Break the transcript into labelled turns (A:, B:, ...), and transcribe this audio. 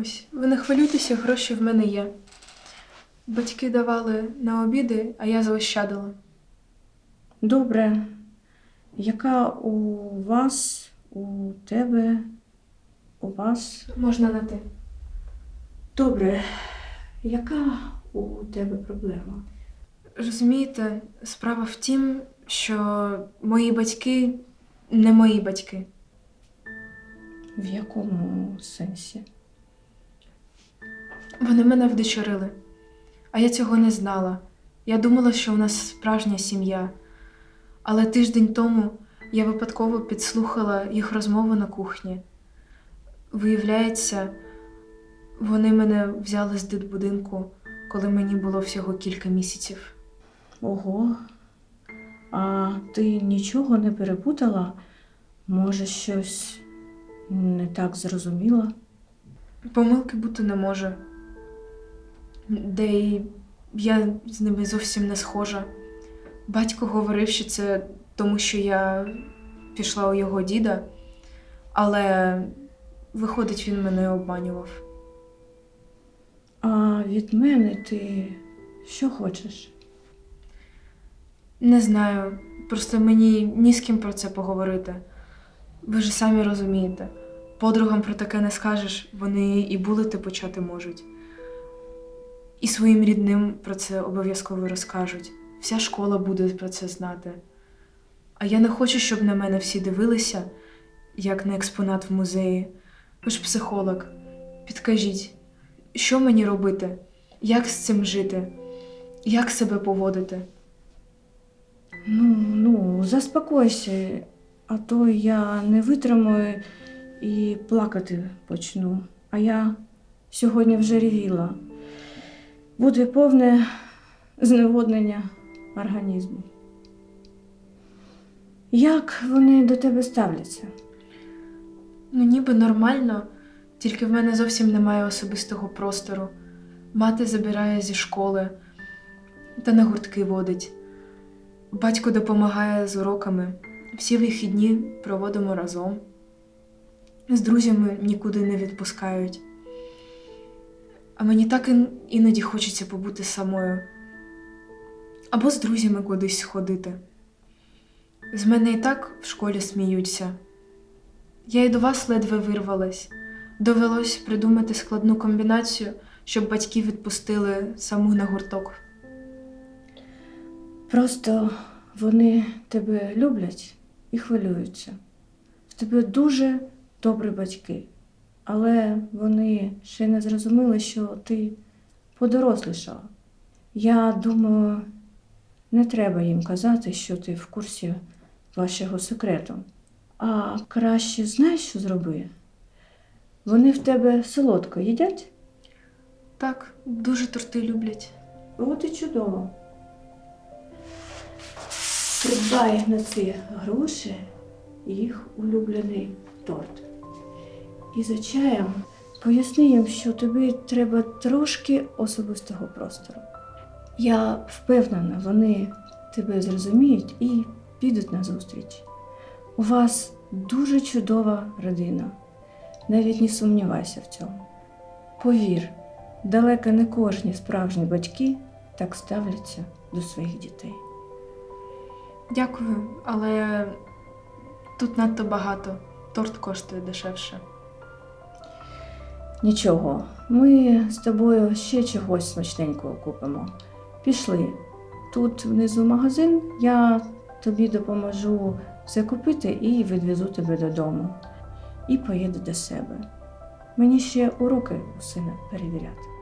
A: Ось, ви не хвилюйтеся, гроші в мене є. Батьки давали на обіди, а я заощадила.
B: Добре. Яка у вас, у тебе, у вас?
A: Можна на ти.
B: Добре. Яка у тебе проблема?
A: Розумієте, справа в тім, що мої батьки не мої батьки.
B: В якому сенсі?
A: Вони мене вдочерили, а я цього не знала. Я думала, що у нас справжня сім'я. Але тиждень тому я випадково підслухала їх розмову на кухні. Виявляється, вони мене взяли з дитбудинку, коли мені було всього кілька місяців.
B: Ого. А ти нічого не перепутала? Може, щось не так зрозуміла?
A: Помилки бути не може. Де й я з ними зовсім не схожа. Батько говорив, що це тому, що я пішла у його діда, але виходить, він мене обманював.
B: А від мене ти що хочеш?
A: Не знаю, просто мені ні з ким про це поговорити. Ви ж самі розумієте, подругам про таке не скажеш, вони і булити почати можуть. І своїм рідним про це обов'язково розкажуть. Вся школа буде про це знати. А я не хочу, щоб на мене всі дивилися, як на експонат в музеї. Ви ж психолог. Підкажіть, що мені робити? Як з цим жити? Як себе поводити?
B: Ну, ну, заспокойся, а то я не витримаю і плакати почну. А я сьогодні вже ревіла. Буде повне зневоднення організму. Як вони до тебе ставляться?
A: Ну, ніби нормально, тільки в мене зовсім немає особистого простору. Мати забирає зі школи та на гуртки водить. Батько допомагає з уроками. Всі вихідні проводимо разом. З друзями нікуди не відпускають. А мені так іноді хочеться побути самою. Або з друзями кудись ходити. З мене і так в школі сміються. Я й до вас ледве вирвалась. Довелось придумати складну комбінацію, щоб батьки відпустили саму на гурток.
B: Просто вони тебе люблять і хвилюються. В тебе дуже добрі батьки, але вони ще не зрозуміли, що ти подорослішала. Я думаю, не треба їм казати, що ти в курсі вашого секрету. А краще знаєш, що зроби? Вони в тебе солодко їдять?
A: Так, дуже торти люблять.
B: От і чудово. Придбай на ці гроші їх улюблений торт. І за чаєм поясни їм, що тобі треба трошки особистого простору. Я впевнена, вони тебе зрозуміють і підуть на зустріч. У вас дуже чудова родина. Навіть не сумнівайся в цьому. Повір, далеко не кожні справжні батьки так ставляться до своїх дітей.
A: Дякую, але тут надто багато. Торт коштує дешевше.
B: Нічого, ми з тобою ще чогось смачненького купимо. Пішли. Тут внизу магазин, я тобі допоможу все купити і відвезу тебе додому. І поїду до себе. Мені ще уроки у сина перевіряти.